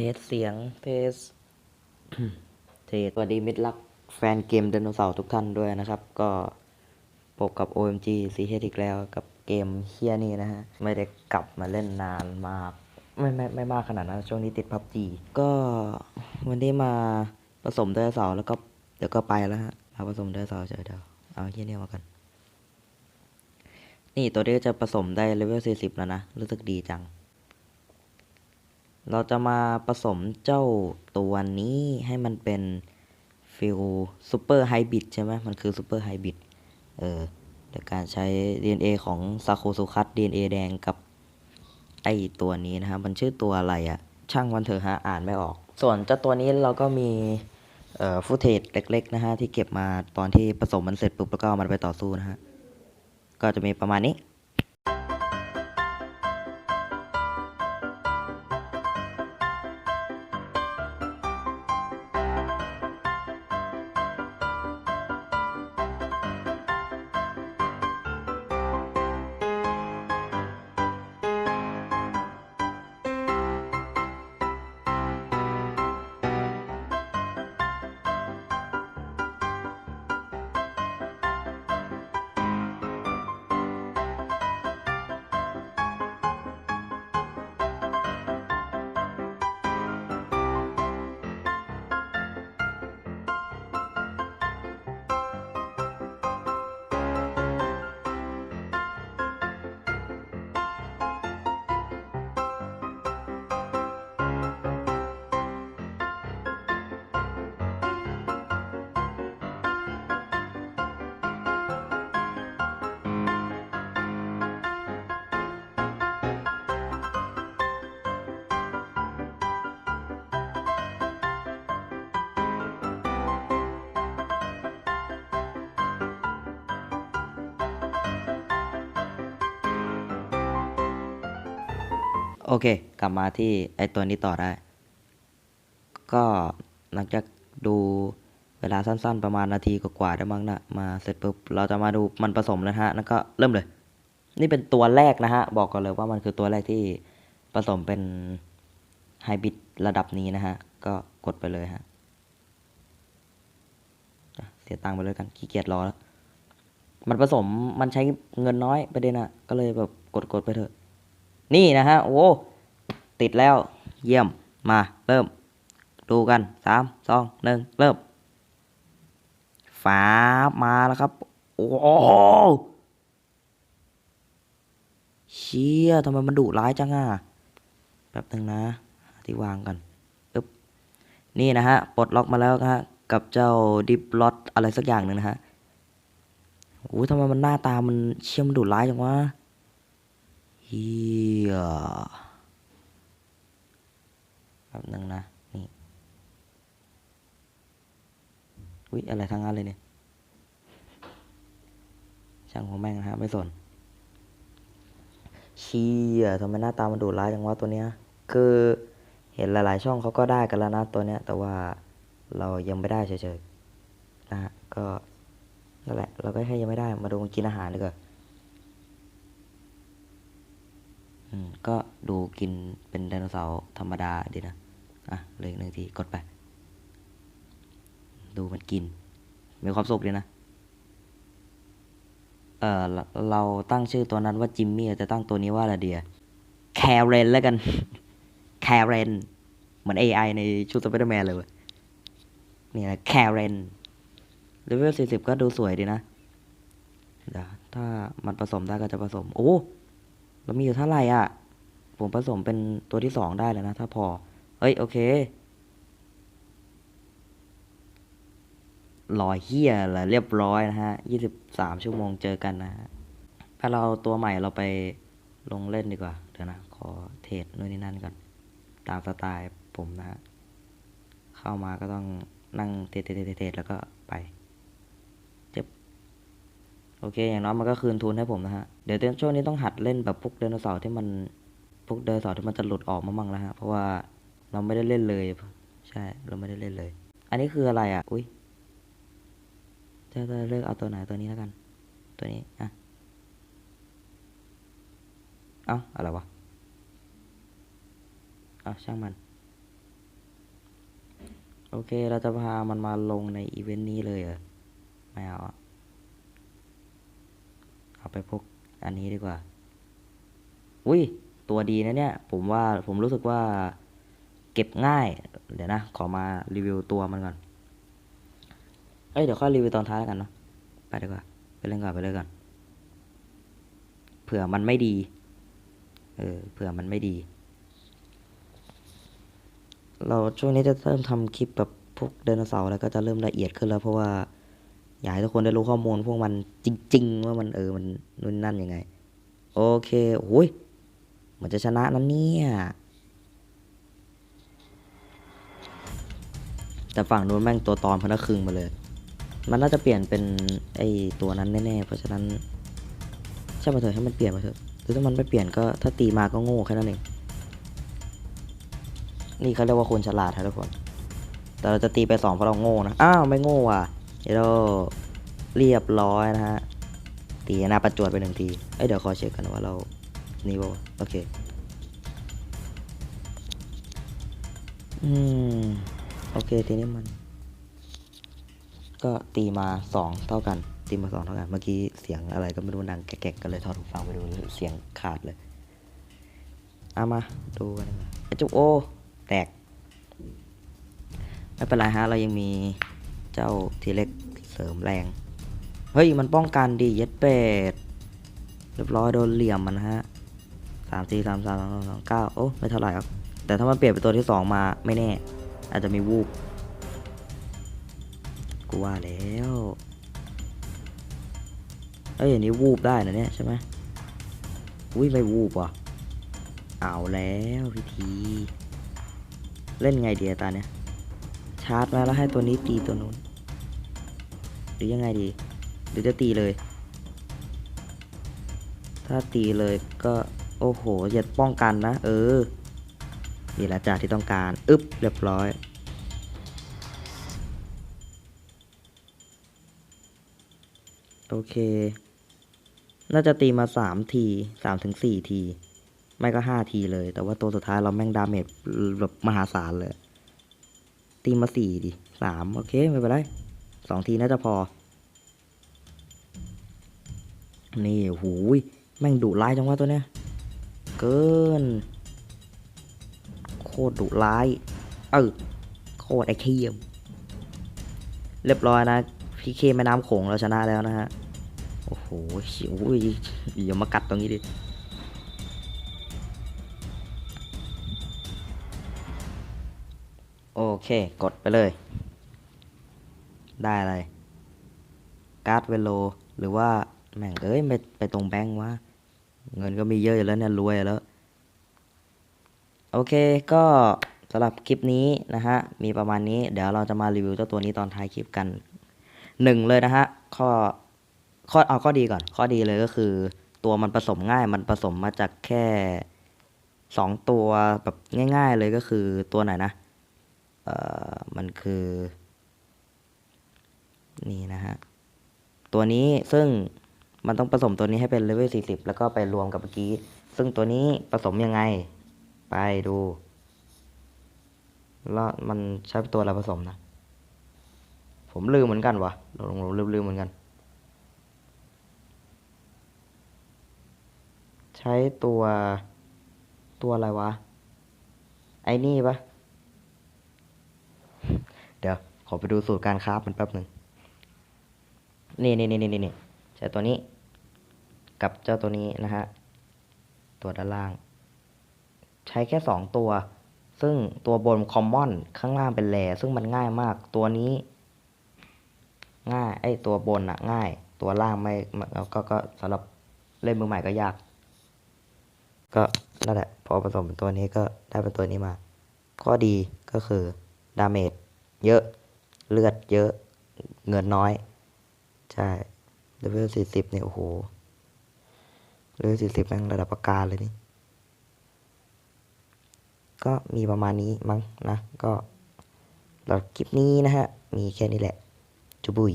เทสเสียงเทสเทสสวัสดีมิตรรักแฟนเกมไดโนเสาร์ทุกท่านด้วยนะครับ ก็พบกับ OMG ซีเฮดอีกแล้วกับเกมเฮียนี่นะฮะ ไม่ได้กลับมาเล่นนานมาก ไม่ไม่ไม่มากขนาดนั้นช่วงนี้ติดพับจีก็วันนี้มาผสมไดโนเสาร์แล้วก็เดี๋ยวก็ไปแล้วฮะมาผสมไดโนเสาร์เฉยเดียวเอาเฮียนี่มากัน นี่ตัวนี้จะผสมได้เลเวล40 แล้วนะ รู้สึกดีจัง เราจะมาผสมเจ้าตัวนี้ให้มันเป็นฟิลซูเปอร์ไฮบริดใช่ไหมมันคือซูเปอร์ไฮบริดเออโดยการใช้ DNA ของซาโคซูคัส DNA แดงกับไอตัวนี้นะฮะมันชื่อตัวอะไรอะ่ะช่างมันเถอะฮะอ่านไม่ออก ส่วนเจ้าตัวนี้เราก็มีเอ่อฟุตเทจเล็กๆนะฮะที่เก็บมาตอนที่ผสมมันเสร็จปุ๊บแล้วก็เอามันไปต่อสู้นะฮะก็จะมีประมาณนี้ โอเค กลับมาที่ไอตัวนี้ต่อได้ ก็หลังจากดูเวลาสั้นๆประมาณนาทีกว่าๆได้มั้งนะมาเสร็จปุ๊บเราจะมาดูมันผสมนะฮะแล้วก็เริ่มเลย นี่เป็นตัวแรกนะฮะ บอกก่อนเลยว่ามันคือตัวแรกที่ผสมเป็นไฮบริดระดับนี้นะฮะ ก็กดไปเลยฮะเสียตังค์ไปเลยกันขี้เกียจรอแล้ว มันผสมมันใช้เงินน้อยประเด็นอะก็เลยแบบกดกดไปเถอะ นี่นะฮะ โอ้ ติดแล้ว เยี่ยม มา เริ่ม ดูกันสามสองหนึ่งเริ่มฝามาแล้วครับ โอ้โหเชี่ยทำไมมันดุร้ายจังอะแป๊บหนึ่งนะที่วางกันอึ๊บนี่นะฮะ ปลดล็อกมาแล้วฮะ กับเจ้าดิฟล็อตอะไรสักอย่างหนึ่งนะฮะโอ้ทำไมมันหน้าตามันเชี่ยมนดุร้ายจังวะ เฮียแบบนึงนะ นี่อุ๊ยอะไรทั้งนั้นเลยเนี่ย ช่างหัวแม่งนะฮะ ไม่สนเชี่ยทำไมหน้าตามันดุร้ายจังวะตัวเนี้ย คือเห็นหลาย ๆ ช่องเขาก็ได้กันแล้วนะตัวเนี้ย แต่ว่าเรายังไม่ได้เฉยๆนะฮะก็นั่นแหละ เราก็แค่ยังไม่ได้มาดูมันกินอาหารดีกว่า อืม ก็ดูกินเป็นไดโนเสาร์ธรรมดาดีนะ อะเลยหนึ่งทีกดไป ดูมันกิน มีความสุขดีนะ เออเราเราตั้งชื่อตัวนั้นว่าจิมมี่จะตั้งตัวนี้ว่าอะไรเดียแคเรนแล้วกัน แคเรน เหมือน AI ในชุดสไปเดอร์แมนเลยเว้ยนี่แหละแคเรนเลเวลสี่สิบก็ดูสวยดีนะ เดี๋ยวถ้ามันผสมได้ก็จะผสม โอ้ เรามีอยู่เท่าไหร่อะ ผมผสมเป็นตัวที่สองได้แล้วนะ ถ้าพอ เฮ้ย โอเครอยเฮียละเรียบร้อยนะฮะยี่สิบสามชั่วโมงเจอกันนะฮะถ้าเราตัวใหม่เราไปลงเล่นดีกว่า เดี๋ยวนะ ขอเทรดนู่นนี่นั่นก่อน ตามสไตล์ผมนะฮะ เข้ามาก็ต้องนั่งเทรดเทรดเทรดเทรดแล้วก็ไป โอเค อย่างน้อยมันก็คืนทุนให้ผมนะฮะ เดี๋ยวช่วงนี้ต้องหัดเล่นแบบพวกไดโนเสาร์ที่มันพวกไดโนเสาร์ที่มันจะหลุดออกมามั่งแล้วฮะ เพราะว่าเราไม่ได้เล่นเลย ใช่ เราไม่ได้เล่นเลย อันนี้คืออะไรอะ อุ้ยจะจะเลือกเอาตัวไหนตัวนี้แล้วกัน ตัวนี้ อะ เอ้า อะไรวะเอ้าช่างมัน โอเค เราจะพามันมาลงในอีเวนต์นี้เลยเหรอ ไม่เอาอะ เอาไปพกอันนี้ดีกว่า อุ้ย ตัวดีนะเนี่ย ผมว่าผมรู้สึกว่าเก็บง่าย เดี๋ยวนะ ขอมารีวิวตัวมันก่อน เอ้ย เดี๋ยวค่อยรีวิวตอนท้ายแล้วกันเนาะ ไปดีกว่า ไปเล่นก่อน ไปเล่นก่อน เผื่อมันไม่ดี เออ เผื่อมันไม่ดี เราช่วงนี้จะเริ่มทำคลิปแบบพวกไดโนเสาร์แล้วก็จะเริ่มละเอียดขึ้นแล้วเพราะว่า อยากให้ทุกคนได้รู้ข้อมูลพวกมันจริง ๆ ว่ามันเออมันนู่นนั่นยังไง โอเคโอ้ยเหมันจะชนะนั้นเนี่ยแต่ฝั่งนู้นแม่งตัวตอนพนักครึ่งมาเลย มันน่าจะเปลี่ยนเป็นไอตัวนั้นแน่ๆ เพราะฉะนั้นใช่มาเถอะให้มันเปลี่ยนมาเถอะหรือถ้ามันไม่เปลี่ยนก็ถ้าตีมาก็โง่แค่นั้นเอง นี่เขาเรียกว่าคนฉลาดครับทุกคน แต่เราจะตีไปสองเพราะเราโง่นะ อ้าวไม่โง่ว่ะ เดี๋ยวเราเรียบร้อยนะฮะ ตีหน้าประจวดไปหนึ่งที เอ้ยเดี๋ยวขอเช็คกันว่าเรา นี่ป่าวะโอเค อืม โอเค ทีนี้มัน ก็ตีมาสองเท่ากัน ตีมาสองเท่ากัน เมื่อกี้เสียงอะไรก็ไม่รู้ดังแกะๆกันเลยถอดหูฟังไปดูเสียงขาดเลย เอามา ดูกันไอจุกโอ แตก ไม่เป็นไรฮะ เรายังมี เจ้าทีเล็กเสริมแรง เฮ้ย มันป้องกันดีเย็ดเป็ดเรียบร้อยโดนเหลี่ยมมันฮะสามสี่สามสามสองสองเก้าโอ้ไม่เท่าไหร่ครับ แต่ถ้ามันเปลี่ยนเป็นตัวที่สองมาไม่แน่ อาจจะมีวูบกูว่าแล้วเอ้ยอันนี้วูบได้นะเนี่ยใช่ไหมอุ้ยไม่วูบว่ะเอาแล้วพิธี เล่นไงเดียตาเนี่ย ชาร์จมาแล้วให้ตัวนี้ตีตัวนู้น หรือยังไงดี หรือจะตีเลย ถ้าตีเลยก็โอ้โหอย่าป้องกันนะ เออนี่แหละจ่าที่ต้องการอึ๊บเรียบร้อยโอเค น่าจะตีมาสามทีสามถึงสี่ที ไม่ก็ห้าทีเลย แต่ว่าตัวสุดท้ายเราแม่งดาเมจแบบมหาศาลเลย ตีมาสี่ดิสามโอเค ไม่เป็นไร สองทีน่าจะพอ นี่หูยแม่งดุร้ายจังวะตัวเนี้ย เกิน โคตรดุร้าย เออโคตรไอ้เคียมเรียบร้อยนะ พี่เคแม่น้ำโขงเราชนะแล้วนะฮะ โอ้โหชิวอย่ามากัดตรงนี้ดิโอเค กดไปเลย ได้อะไร การ์ดเวโล หรือว่าแม่งเอ้ยไปไปตรงแบงค์วะ เงินก็มีเยอะอยู่แล้วเนี่ยรวยแล้ว โอเคก็สำหรับคลิปนี้นะฮะ มีประมาณนี้เดี๋ยวเราจะมารีวิวเจ้าตัวนี้ตอนท้ายคลิปกันหนึ่งเลยนะฮะ ข้อข้อเอาข้อดีก่อน ข้อดีเลยก็คือ ตัวมันผสมง่ายมันผสมมาจากแค่สองตัวแบบง่าย ๆ เลยก็คือตัวไหนนะ เอ่อ มันคือ นี่นะฮะ ตัวนี้ซึ่งมันต้องผสมตัวนี้ให้เป็นเลเวล 40 แล้วก็ไปรวมกับเมื่อกี้ ซึ่งตัวนี้ผสมยังไง ไปดู แล้วมันใช้ตัวอะไรผสมนะ ผมลืมเหมือนกันวะลงลืมลืมเหมือนกัน ใช้ตัวตัวอะไรวะ ไอ้นี่ปะเดี๋ยว ขอไปดูสูตรการคราฟมันแป๊บหนึ่ง นี่นี่นี่นี่นี่ใช้ตัวนี้ กับเจ้าตัวนี้นะฮะ ตัวด้านล่าง ใช้แค่สองตัว ซึ่งตัวบนคอมมอนข้างล่างเป็นแหล่ซึ่งมันง่ายมาก ตัวนี้ ง่ายไอ้ตัวบนอะง่าย ตัวล่างไม่ก็ก็ก็สำหรับเล่นมือใหม่ก็ยาก ก็นั่นแหละพอผสมเป็นตัวนี้ก็ได้เป็นตัวนี้มา ข้อดีก็คือดาเมจเยอะเลือดเยอะเงินน้อย ช่เลเวลสี่สิบเนี่ย โอ้โหเลเวลสี่สิบแม่งระดับประการเลยนี่ ก็มีประมาณนี้มั้งนะ ก็สำหรับคลิปนี้นะฮะ มีแค่นี้แหละ จุบุย